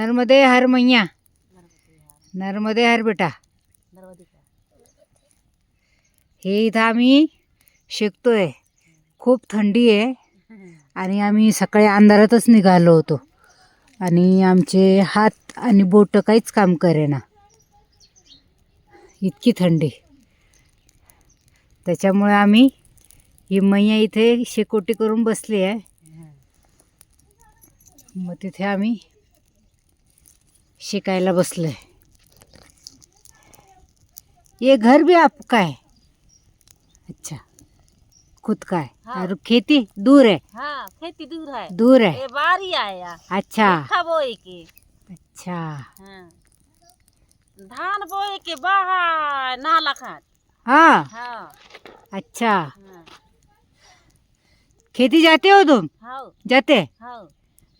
नर्मदे हर मैया। नर्मदे हर बेटा। हे इथं आम्ही शिकतोय. खूप थंडी आहे. आणि आम्ही सकाळी अंधारातच निघालो होतो. आणि आमचे हात आणि बोट काहीच काम करेना. इतकी थंडी. त्याच्यामुळे आम्ही ही मैया इथे शेकोटी करून बसली आहे. मग तिथे आम्ही शिकायला बसलोय. ये घर भी आपका है अच्छा. खुद का है. हाँ। और खेती दूर है हाँ खेती दूर है दूर है ये बारी आया अच्छा. बोए के. अच्छा. हाँ. धान बोए के बाहर नाला खान हाँ. हाँ. अच्छा. हाँ. खेती जाते हो तुम? हाँ. जाते? हाँ.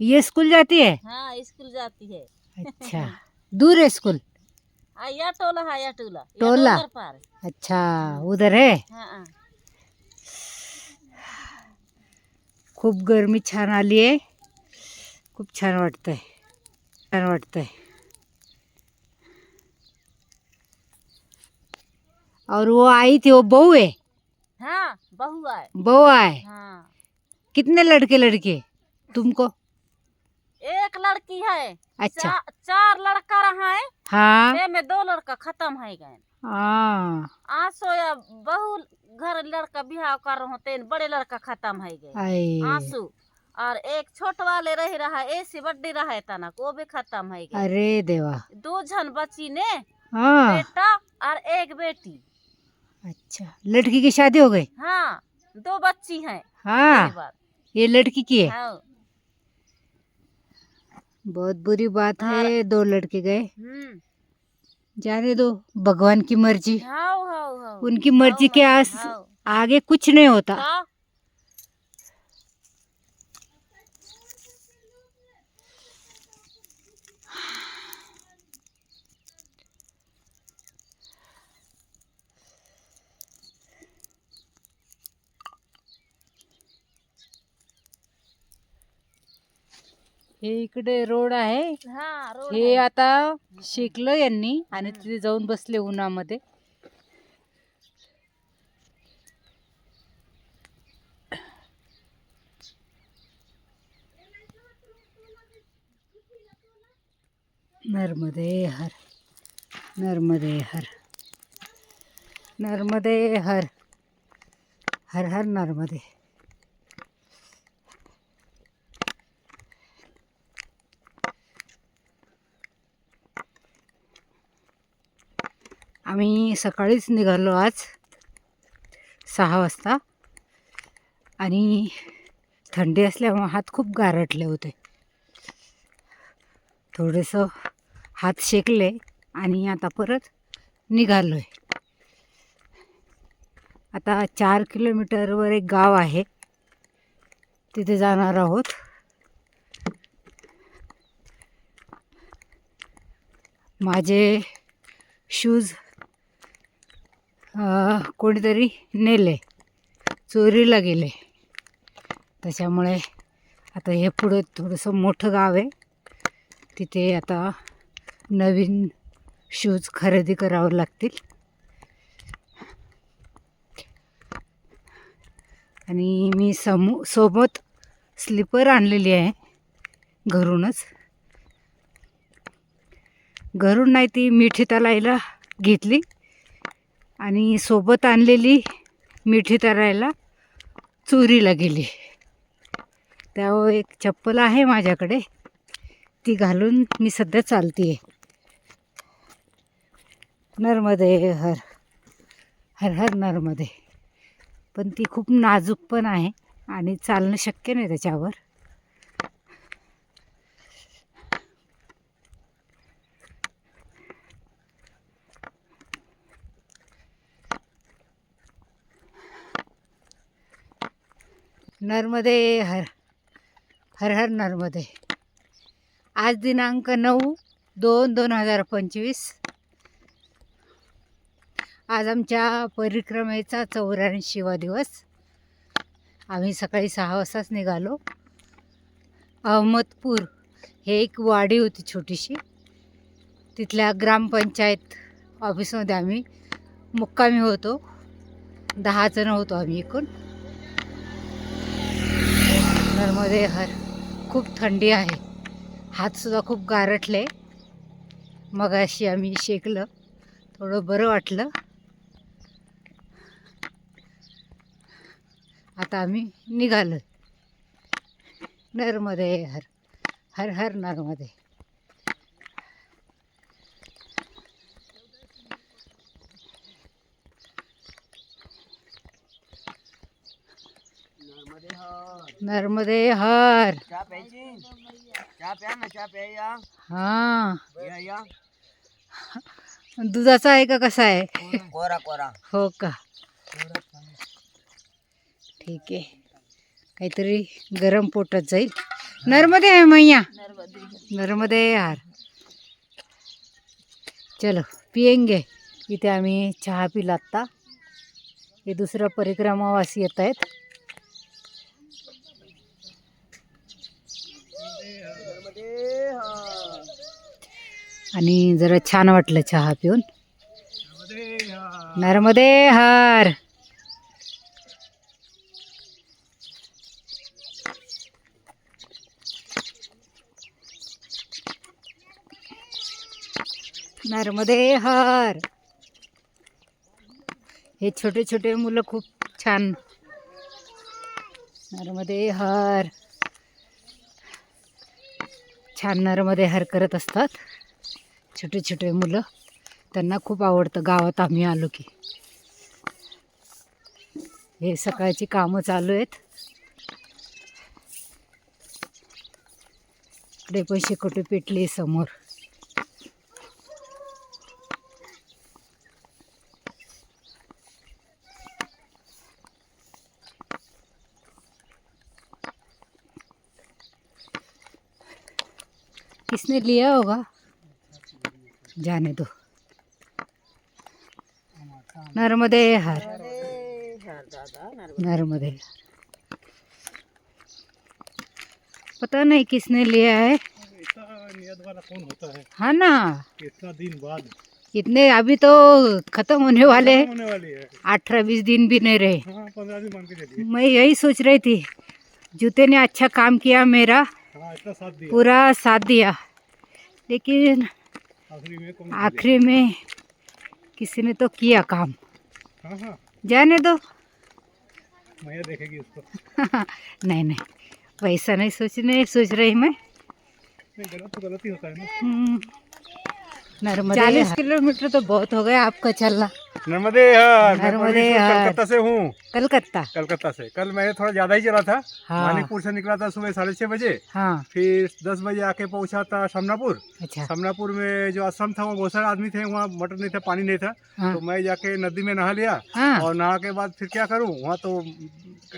ये स्कूल जाती है? हाँ स्कूल जाती है. अच्छा। दूर है स्कूल? आ या टोला है या टोला। या टोला? डोंगर पार अच्छा उधर है? हाँ हाँ। खूप गरमी छान आली आहे खूप छान वाटतंय छान वाटतंय। और वो आई थी वो बहू है? हाँ बहू आए। बहू आए? हाँ। कितने लड़के लड़के तुमको? एक लड़की है। अच्छा। चा, चार लड़का रहा है। हाँ। में दो लड़का खत्म है गए हाँ। आँसू या बहु घर लड़का बिहाव कर रहे होते हैं, बड़े लड़का खत्म है गए आँसू। और एक छोट वाले रह रहा है ऐसी बड्डी रहा है तनक वो भी खत्म है गए अरे देवा। दो जन बची ने हाँ। बेटा और एक बेटी। अच्छा लड़की की शादी हो गई? हाँ दो बच्ची हैं। हाँ। ये लड़की की है? हाँ। बहुत बुरी बात है दो लड़के गए। जाने दो भगवान की मर्जी। हाँ हाँ हाँ उनकी मर्जी के आस हाँ। आगे कुछ नहीं होता। हाँ। हे इकडे रोड आहे. हाँ रोड। आता शिकलं यांनी आणि तिथे जाऊन बसले उन्हामध्ये. नर्मदे हर नर्मदे हर नर्मदे हर हर हर नर्मदे. आम्ही सकाळीच निघालो आज सहा वाजता. आणि थंडी असल्यामुळे हात खूप गारटले होते. थोडंसं हात शेकले आणि आता परत निघालो आहे आता चार किलोमीटरवर एक गाव आहे. तिथे जाणार आहोत. माझे शूज कोणीतरी नेले चोरीला गेले. त्याच्यामुळे आता हे पुढं थोडंसं मोठं गाव आहे. तिथे आता नवीन शूज खरेदी करावं लागतील. आणि मी समू सोबत स्लीपर आणलेली आहे घरूनच. घरून नाही ती मिठीताला घेतली. आणि सोबत आणलेली मिठी तरायला चोरीला गेली. त्यावर एक चप्पल आहे माझ्याकडे. ती घालून मी सध्या चालते आहे नर्मदे हर हर हर नर्मदे. पण ती खूप नाजूक पण आहे आणि चालणं शक्य नाही त्याच्यावर. नर्मदे हर हर हर नर्मदे. आज दिनांक नऊ दोन दोन हजार पंचवीस. आज आमच्या परिक्रमेचा चौऱ्याऐंशीवा दिवस. आम्ही सकाळी सहा वाजताच निघालो. अहमदपूर हे एक वाडी होती छोटीशी. तिथल्या ग्रामपंचायत ऑफिसमध्ये आम्ही मुक्कामी होतो. दहा जणं होतो आम्ही एकूण. नर्मदे हर खूप थंडी आहे. हातसुद्धा खूप गारटले मगाशी आम्ही शेकलं. थोडं बरं वाटलं. आता आम्ही निघालो. नर्मदे हर हर हर नर्मदे नर्मदे हर। चहा प्यायची? चहा प्या ना चहा प्या या. हां. या या. दुधाचा आहे का कसा आहे? कोरा कोरा हो का? ठीक आहे. काहीतरी गरम पोटात जाईल. नर्मदे आहे मैया. नर्मदे यार चलो पियेंगे. इथे आम्ही चहा पिला आत्ता हे दुसरं परिक्रमावासी येत आहेत. आणि जरा छान वाटलं चहा पिऊन. नर्मदे हर. नर्मदे हर. हे छोटे छोटे मुलं खूप छान. नर्मदे हर. छान नर्मदे हर करत असतात. छोटे छोटे मुलं. त्यांना खूप आवडतं. गावात आम्ही आलो की. हे सकाळची कामं चालू आहेत. इकडे पैसे कुठे पेटले समोर. किसने लिया होगा? जाने दो। नर्मदे हर। नर्मदे पता नहीं किसने लिया है। नियत कौन होता है? हाँ ना। इतना दिन बाद? इतने अभी तो खत्म होने वाले अठारह बीस दिन भी नहीं रहे। हाँ मैं यही सोच रही थी जूते ने अच्छा काम किया मेरा। हाँ साथ दिया। पूरा साथ दिया। लेकिन आखिरी में कौन आखिरी में किसी ने तो किया काम। हाँ हाँ। जाने दो। मैया देखेगी उसको। नहीं नहीं। वैसा नहीं सोचने सोच रही मैं। नहीं गलत तो गलत ही होता है ना। हम्म, चालीस किलोमीटर तो बहुत हो गया आपका चलना। नर्मदे नर्मदे कलकत्ता से हूँ। कलकत्ता। कलकत्ता से। कल मैं थोड़ा ज़्यादा ही चला था। हाँ। मानिकपुर से निकला था सुबह साढ़े छह बजे। हाँ। फिर दस बजे आके पहुँचा था समनापुर अच्छा। समनापुर में जो आश्रम था वहाँ बहुत सारे आदमी थे। वहाँ मटर नहीं था पानी नहीं था। हाँ। तो मैं जाके नदी में नहा लिया। हाँ। और नहा के बाद फिर क्या करूँ? वहाँ तो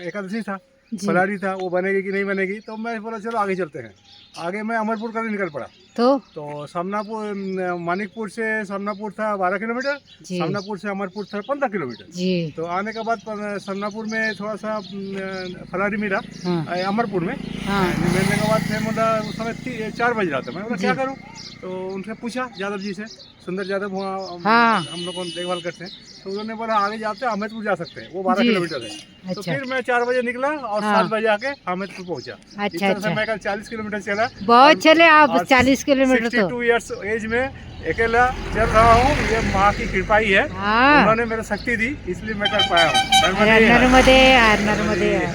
एकादशी था। फलारी था। वो बनेगी कि नहीं बनेगी? तो मैं बोला चलो आगे चलते हैं। आगे मैं अमरपुर का निकल पड़ा। तो? तो सामनापुर मानिकपुर से सामनापुर था बारह किलोमीटर सामनापुर से अमरपुर था पंद्रह किलोमीटर। जी। तो आने के बाद सामनापुर में थोड़ा सा फलारी मिला हाँ। अमरपुर में। हाँ। मिलने के बाद फिर मतलब उस समय चार बज रहा था मैं क्या करूँ? तो उनसे पूछा यादव जी से सुंदर यादव वहाँ हम- हाँ। हम लोग देखभाल करते हैं। तो उन्होंने बोला आगे जाते हैं हामिदपुर जा सकते हैं। वो बारह किलोमीटर है। अच्छा। तो अच्छा। फिर मैं चार बजे निकला और हाँ। सात बजे आके हामिदपुर पहुँचा। अच्छा अच्छा। मैं कल चालीस किलोमीटर चला। बहुत चले आप और किलोमीटर तो। टू ईयर्स एज में अकेला चल रहा हूँ। ये माँ की कृपा ही। है। हाँ उन्होंने मेरे शक्ति दी इसलिए मैं कर पाया हूँ। नर्मदे नर्मदे यार नर्मदे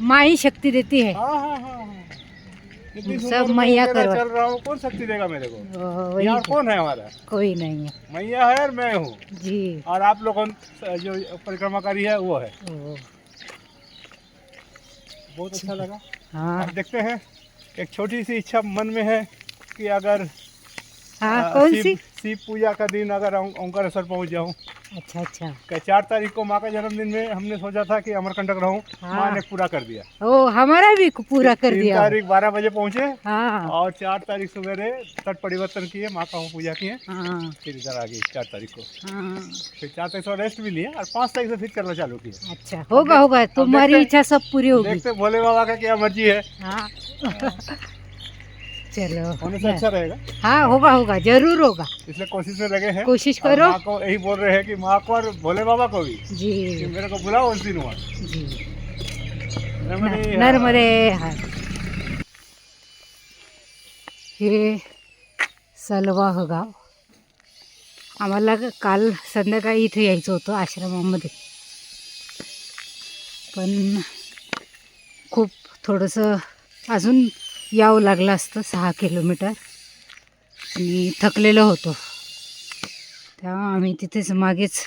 माँ ही शक्ति देती है। हाँ हाँ सब मैया करवा- चल रहा हूँ। कौन शक्ति देगा मेरे को? यहाँ तो, कौन है हमारा? कोई नहीं है। मैया है और मैं हूँ। जी। और आप लोगों जो परिक्रमाकारी है वो है। बहुत अच्छा लगा। हाँ। देखते हैं। एक छोटी सी इच्छा मन में है कि अगर हाँ आ, कौन सी? शिव पूजा का दिन अगर ओंकारेश्वर पहुँच जाऊँ। अच्छा अच्छा। कि चार तारीख को माँ का जन्मदिन में हमने सोचा था कि अमरकंटक रहूँ हाँ। माँ ने पूरा कर दिया। ओ हमारा भी पूरा कर दिया। तारीख बारह बजे पहुँचे हाँ। और चार तारीख सवेरे तट परिवर्तन किए माँ का पूजा किए हाँ। फिर इधर आ गई चार तारीख को। हाँ। फिर चार तारीख से रेस्ट भी लिए और पाँच तारीख से फिर करना चालू किया अच्छा होगा होगा तुम्हारी इच्छा सब पूरी होगी। देखते भोले बाबा का क्या मर्ज़ी है। हाँ। चलो अच्छा रहेगा। हाँ होगा होगा जरूर होगा। इसलिए कोशिश में लगे हैं। कोशिश करो। माँ को यही बोल रहे हैं कि माँ को और भोले बाबा को भी। जी। मेरे को बुलाओ उस दिन वहाँ जी। नर्मदे हार हे सलवाह गाव आम्हाला काल संध्याकाळी इथे यायचं होतं आश्रमामध्ये. पण खूप थोडंसं अजून यावं लागलं असतं सहा किलोमीटर. आणि थकलेलो होतो. तेव्हा आम्ही तिथेच मागेच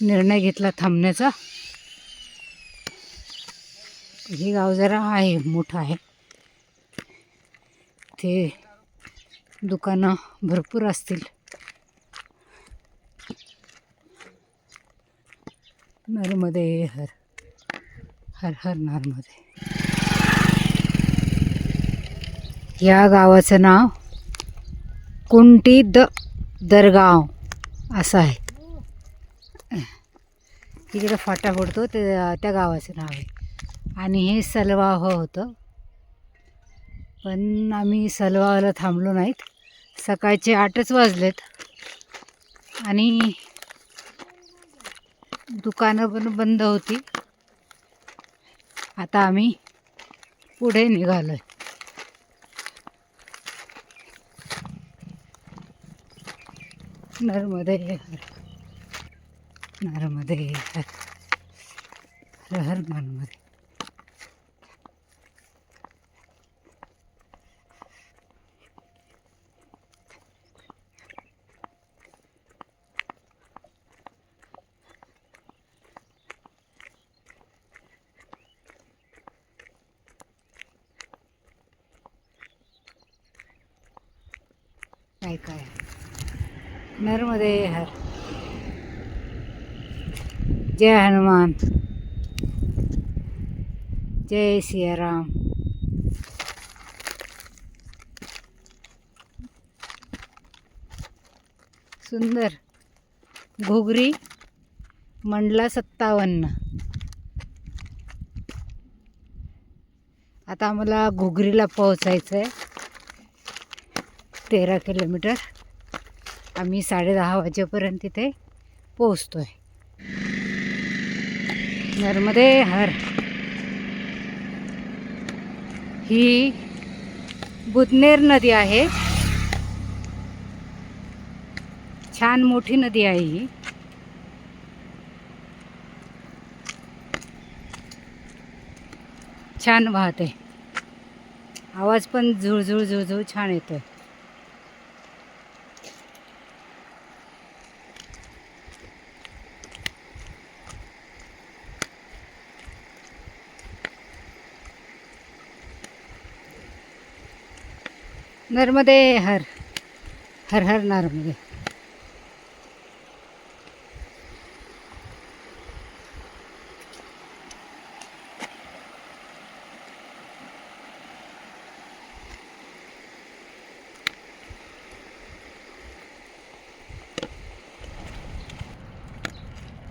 निर्णय घेतला थांबण्याचा. हे गाव जरा आहे मोठं आहे. ते दुकानं भरपूर असतील. नर्मदे हर हर हर नर्मदे या गावाचं नाव कुंटी द दरगाव असं आहे. तिकडे फाटा फोडतो ते त्या गावाचं नाव आहे. आणि हे सलवाह होतं. पण आम्ही सलवाहला थांबलो नाहीत. सकाळचे आठच वाजलेत. आणि दुकानं पण बंद होती. आता आम्ही पुढे निघालो आहे नर्मदे हर नर्मदे हर हर हर नर्मदे काय काय? नर्मदे हर। जय हनुमान। जय सियाराम। सुंदर। घुगरी मंडला सत्तावन्न। आता आम्हाला घोगरीला पोहोचायचं आहे तेरा किलोमीटर. आम्ही साडेदहा वाजेपर्यंत तिथे पोहोचतो आहे नर्मदे हर. ही बुधनेर नदी आहे. छान मोठी नदी आहे ही. छान वाहते. आवाज पण झुळझुळ झुळझुळ छान येतोय. नर्मदे हर हर हर नर्मदे.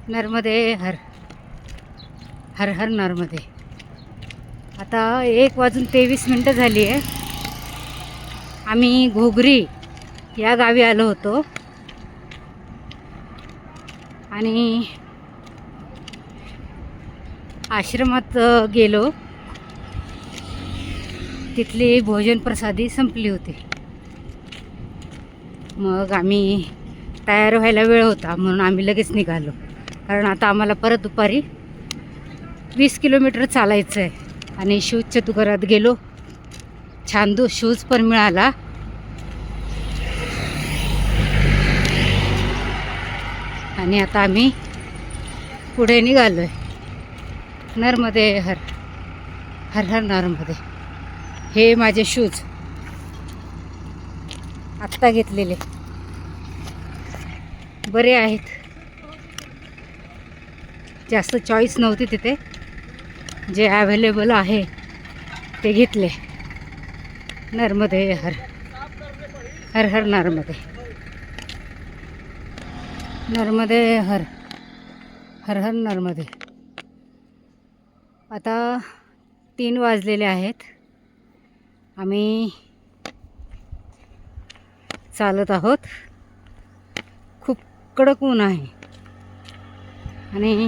नर्मदे हर हर हर नर्मदे. आता एक वाजून तेवीस मिनटं झाली आहे. आम्ही घोगरी या गावी आलो होतो. आणि आश्रमात गेलो. तिथली भोजन प्रसादी संपली होती. मग आम्ही तयार व्हायला वेळ होता म्हणून आम्ही लगेच निघालो. कारण आता आम्हाला परत दुपारी वीस किलोमीटर चालायचं आहे आणि शिवच्या दुकानात गेलो. छान दो शूज पण मिळाला. आणि आता आम्ही पुढे निघालो आहे नर्मदे हर हर हर नर्मदे हे माझे शूज आत्ता घेतलेले. बरे आहेत. जास्त चॉईस नव्हती तिथे. जे अवेलेबल आहे ते घेतले. नर्मदे हर हर हर नर्मदे नर्मदे हर हर हर नर्मदे आता तीन वाजलेले आहेत. आम्ही चालत आहोत. खूप कडक ऊन आहे. आणि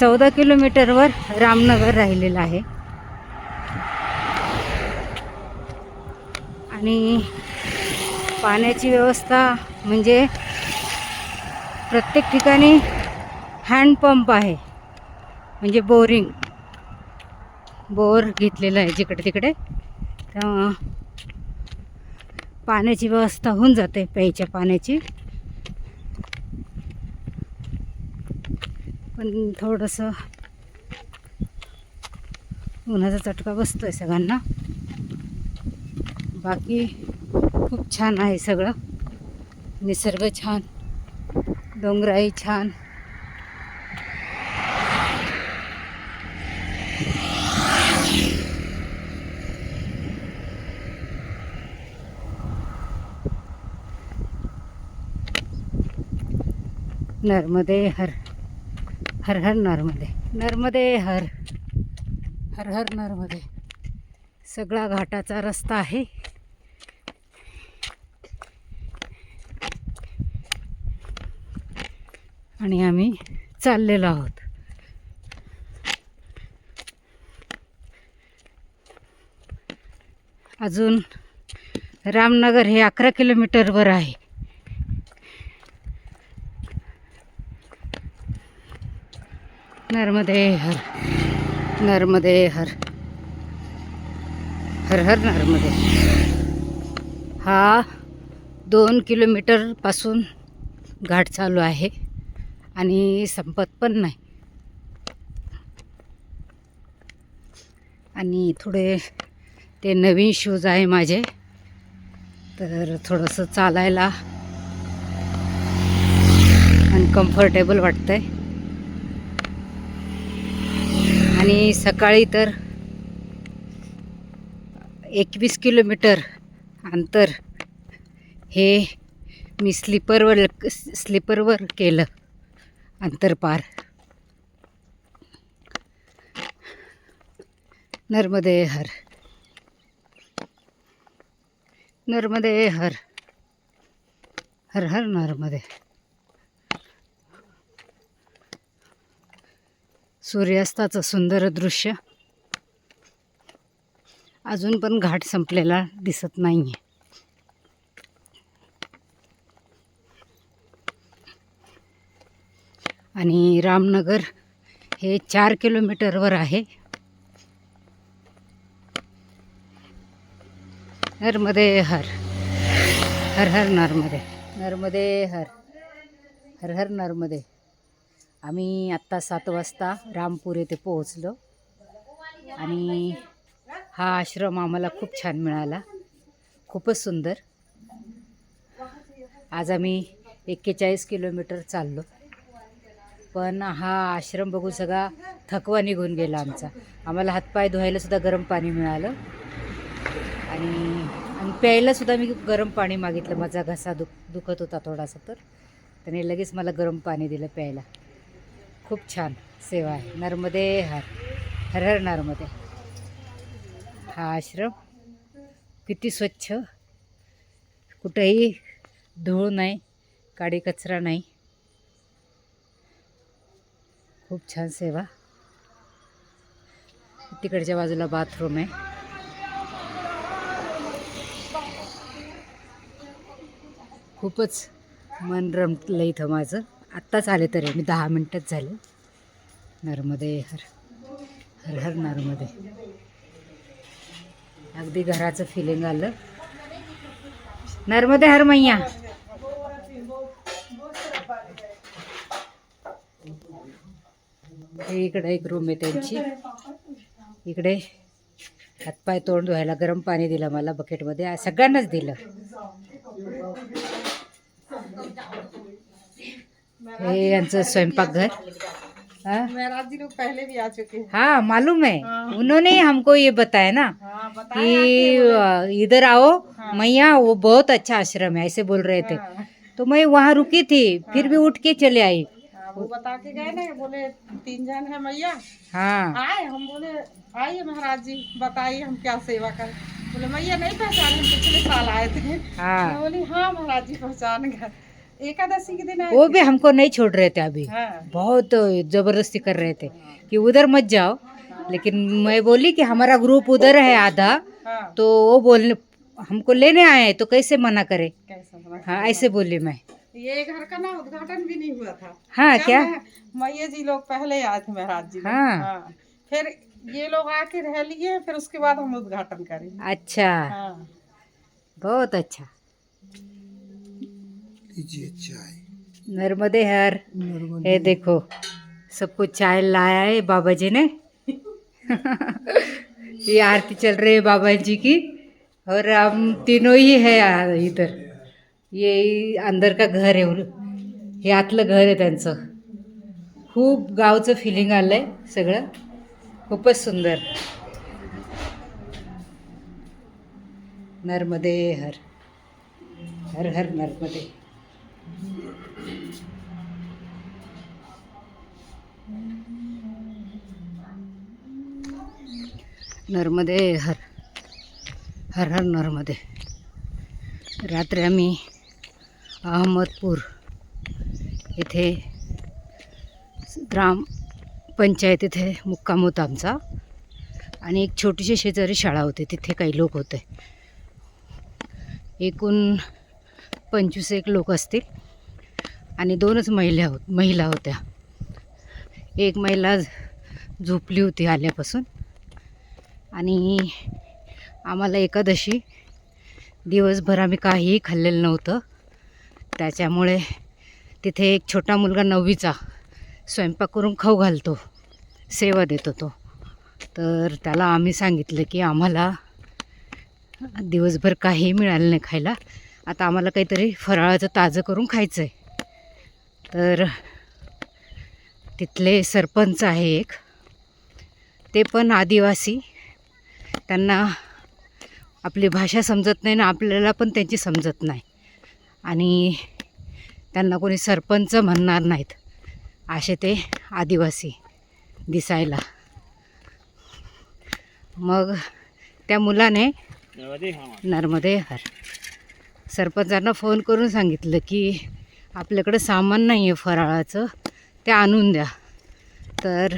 चौदा किलोमीटरवर रामनगर राहिलेलं आहे. आणि पाण्याची व्यवस्था म्हणजे प्रत्येक ठिकाणी हँडपंप आहे. म्हणजे बोरिंग बोर घेतलेलं आहे जिकडे तिकडे. तेव्हा पाण्याची व्यवस्था होऊन जाते प्यायच्या पाण्याची. पण थोडंसं उन्हाचा चटका बसतो आहे सगळ्यांना. बाकी खूप छान आहे सगळं. निसर्ग छान डोंगराई छान. नर्मदे हर हर हर नर्मदे नर्मदे हर हर हर नर्मदे. सगळा घाटाचा रस्ता आहे. आणि आम्ही चाललेलो आहोत. अजून रामनगर हे अकरा किलोमीटरवर आहे. नर्मदे हर नर्मदे हर हर हर नर्मदे. हा दोन किलोमीटरपासून घाट चालू आहे. आणि संपत पण नाही. आणि थोडे ते नवीन शूज आहे माझे. तर थोडंसं चालायला अनकम्फर्टेबल आहे आणि सकाळी तर एकवीस किलोमीटर अंतर हे मी स्लीपरवर स्लीपरवर केलं. अंतरपार नर्मदे हर. नर्मदे हर. हर हर नर्मदे. सूर्यास्ताचं सुंदर दृश्य. अजून पण घाट संपलेला दिसत नाही आहे आणि रामनगर हे चार किलोमीटरवर आहे. नर्मदे हर हर हर नर्मदे नर्मदे हर हर हर नर्मदे आम्ही आत्ता सात वाजता रामपूर येथे पोहोचलो आणि हा आश्रम आम्हाला खूप छान मिळाला खूपच सुंदर. आज आम्ही एक्केचाळीस किलोमीटर चाललो. पण हा आश्रम बघून सगळा थकवा निघून गेला आमचा. आम्हाला हातपाय धुवायलासुद्धा गरम पाणी मिळालं. आणि आणि प्यायलासुद्धा मी गरम पाणी मागितलं. माझा घसा दुख दुखत होता थोडासा तर. त्याने लगेच मला गरम पाणी दिलं प्यायला. खूप छान सेवा आहे. नर्मदे हर हर हर नर्मदे. हा आश्रम किती स्वच्छ. कुठेही धूळ नाही काडी कचरा नाही. खूप छान सेवा. तिकडच्या बाजूला बाथरूम आहे. खूपच मन रमलं इथं माझं. आत्ताच आले तरी मी दहा मिनटंच झाले. नर्मदे हर हर हर नर्मदे. अगदी घराचं फिलिंग आलं. नर्मदे हर मैया इकडे एक रूम आहे त्यांची. इकडे हातपाय तोंड धुवायला गरम पाणी दिलं मला बकेटमध्ये सगळ्यांनाच दिलं. हे यांचं स्वयंपाकघर. हाँ? मालूम है. उन्होंने हमको ये बताया ना हाँ कि इधर आओ मैया वो बहुत अच्छा आश्रम है ऐसे बोल रहे थे। तो मैं वहाँ रुकी थी फिर भी उठ के चले आई। वो बता के गए ना बोले तीन जन है मैया। हाँ। आए हम बोले आइए महाराज जी बताइए हम क्या सेवा करें? बोले मैया नहीं पहचाने हम पिछले साल आए थे। हाँ। बोली हाँ महाराज जी पहचान गए। एकादशी के दिन वो भी हमको नहीं छोड़ रहे थे अभी। हाँ। बहुत ज़बरदस्ती कर रहे थे कि उधर मत जाओ। लेकिन मैं बोली कि हमारा ग्रुप उधर है आधा। हाँ। तो वो बोलने हमको लेने आए हैं तो कैसे मना करे? हाँ ऐसे बोली मैं। ये घर का ना उद्घाटन भी नहीं हुआ था। हाँ क्या? मैं- मैया जी लोग पहले आए थे महाराज जी लोग। हाँ। फिर ये लोग आके रह लिए फिर उसके बाद हम उद्घाटन करेंगे। अच्छा। हाँ। बहुत अच्छा। नर्मदे हर। ये देखो सबको चाय लाया है बाबा जी ने। ये आरती चल रही है बाबा जी की और हम तीनों ही है इधर। ये अंदर का घर आहे हे आतलं घर आहे त्यांचं. खूप गावचं फिलिंग आलं आहे सगळं. खूपच सुंदर. नर्मदे हर. हर हर नर्मदे. नर्मदे हर. हर हर नर्मदे. रात्री आम्ही अहमदपूर. इथे ग्राम पंचायत इथे मुक्काम होता आमचा. आणि एक छोटीशी शेजारी शाळा होती तिथे काही लोक होते. एकूण पंचवीस एक लोक असतील. आणि दोनच महिला होत महिला होत्या. एक महिला झोपली होती आल्यापासून. आणि आम्हाला एकादशी दिवसभर आम्ही काहीही खाल्लेलं नव्हतं. त्याच्यामुळे तिथे एक छोटा मुलगा नववीचा स्वयंपाक करून खाऊ घालतो सेवा देतो तो. तर त्याला आम्ही सांगितलं की आम्हाला दिवसभर काही मिळालं नाही खायला. आता आम्हाला काहीतरी फराळाचं ताजं करून खायचं आहे तर तिथले सरपंच आहे एक. ते पण आदिवासी. त्यांना आपली भाषा समजत नाही ना आपल्याला पण त्यांची समजत नाही. आणि त्यांना कोणी सरपंच म्हणणार नाहीत. असे ते आदिवासी दिसायला. मग त्या मुलाने नर्मदे हर. सरपंचांना फोन करून सांगितलं की आपल्याकडं सामान नाही आहे फराळाचं ते आणून द्या. तर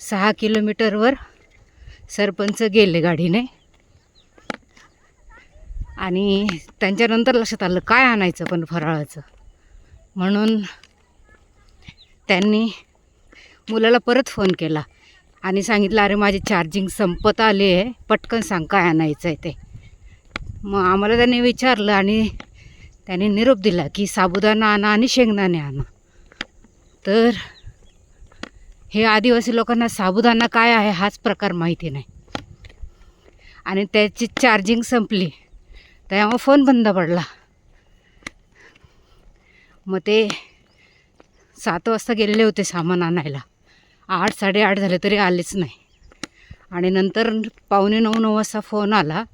सहा किलोमीटरवर सरपंच गेले गाडीने. आणि त्यांच्यानंतर लक्षात आलं काय आणायचं पण फराळाचं. म्हणून त्यांनी मुलाला परत फोन केला आणि सांगितलं अरे माझी चार्जिंग संपत आली आहे. पटकन सांग काय आणायचं आहे ते. मग आम्हाला त्यांनी विचारलं आणि त्याने निरोप दिला की साबुदाणा आणा आणि शेंगदाणे आणा. तर हे आदिवासी लोकांना साबुदाणा काय आहे हाच प्रकार माहिती नाही. आणि त्याची चार्जिंग संपली. त्यामुळे फोन बंद पडला. मग ते सात वाजता गेलेले होते सामान आणायला. आठ साडेआठ झाले तरी आलेच नाही. आणि नंतर पावणे नऊ नऊ वाजता फोन आला.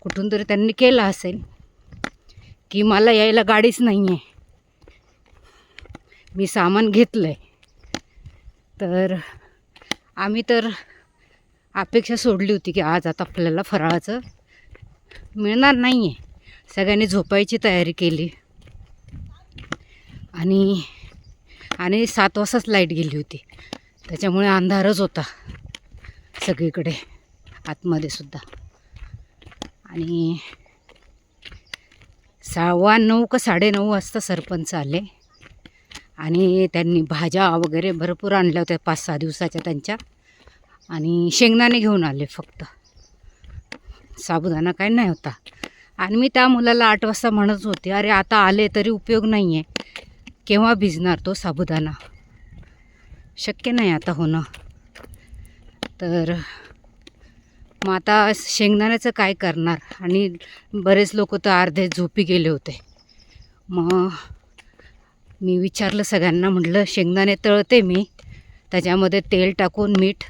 कुठून तरी त्यांनी केला असेल की मला यायला गाडीच नाही आहे मी सामान घेतलं आहे तर आम्ही तर अपेक्षा सोडली होती की आज आता आपल्याला फराळाचं मिळणार नाही आहे सगळ्यांनी झोपायची तयारी केली. आणि आणि सात वाजताच लाइट गेली होती. त्याच्यामुळे अंधारच होता. सगळीकडे आतमध्ये सुद्धा. आणि सव्वा नऊ का साडेनऊ वाजता सरपंच आले. आणि त्यांनी भाज्या वगैरे भरपूर आणल्या होत्या पाच सहा दिवसाच्या त्यांच्या. आणि शेंगदाणे घेऊन आले फक्त. साबुदाणा काय नाही होता. आणि मी त्या मुलाला आठ वाजता म्हणत होते अरे आता आले तरी उपयोग नाही आहे केव्हा भिजणार तो साबुदाणा? शक्य नाही आता होणं. तर मग आता शेंगदाण्याचं काय करणार? आणि बरेच लोक तर अर्धे झोपी गेले होते. मग मी विचारलं सगळ्यांना म्हटलं शेंगदाणे तळते मी. त्याच्यामध्ये तेल टाकून मीठ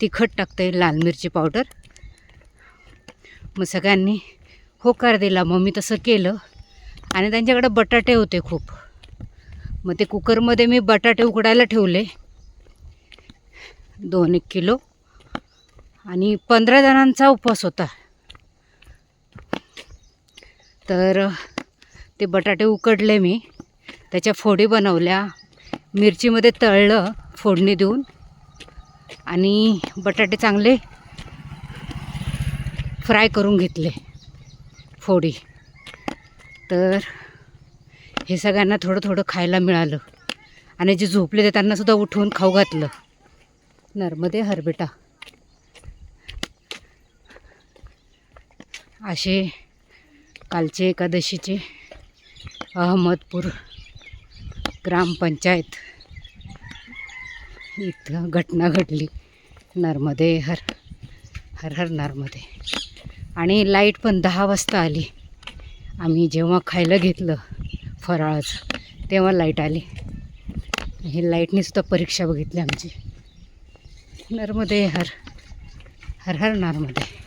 तिखट टाकते लाल मिरची पावडर मग सगळ्यांनी होकार दिला. मग मी तसं केलं. आणि त्यांच्याकडे बटाटे होते खूप. मग ते कुकरमध्ये मी बटाटे उकडायला ठेवले. दोन एक किलो. आणि पंधरा जणांचा उपवास होता. तर ते बटाटे उकडले मी. त्याच्या फोडी बनवल्या. मिरचीमध्ये तळलं फोडणी देऊन. आणि बटाटे चांगले फ्राय करून घेतले फोडी. तर हे सगळ्यांना थोडं थोडं खायला मिळालं. आणि जे झोपले ते त्यांनासुद्धा उठवून खाऊ घातलं. नर्मदे हरबेटा असे कालचे एकादशीचे अहमदपूर ग्रामपंचायत इथं घटना घडली. नर्मदे हर हर हर नर्मदे. आणि लाइट पण दहा वाजता आली. आम्ही जेव्हा खायला घेतलं फराळाचं तेव्हा लाइट आली. हे लाईटने सुद्धा परीक्षा बघितली आमची. नर्मदे हर हर हर नर्मदे.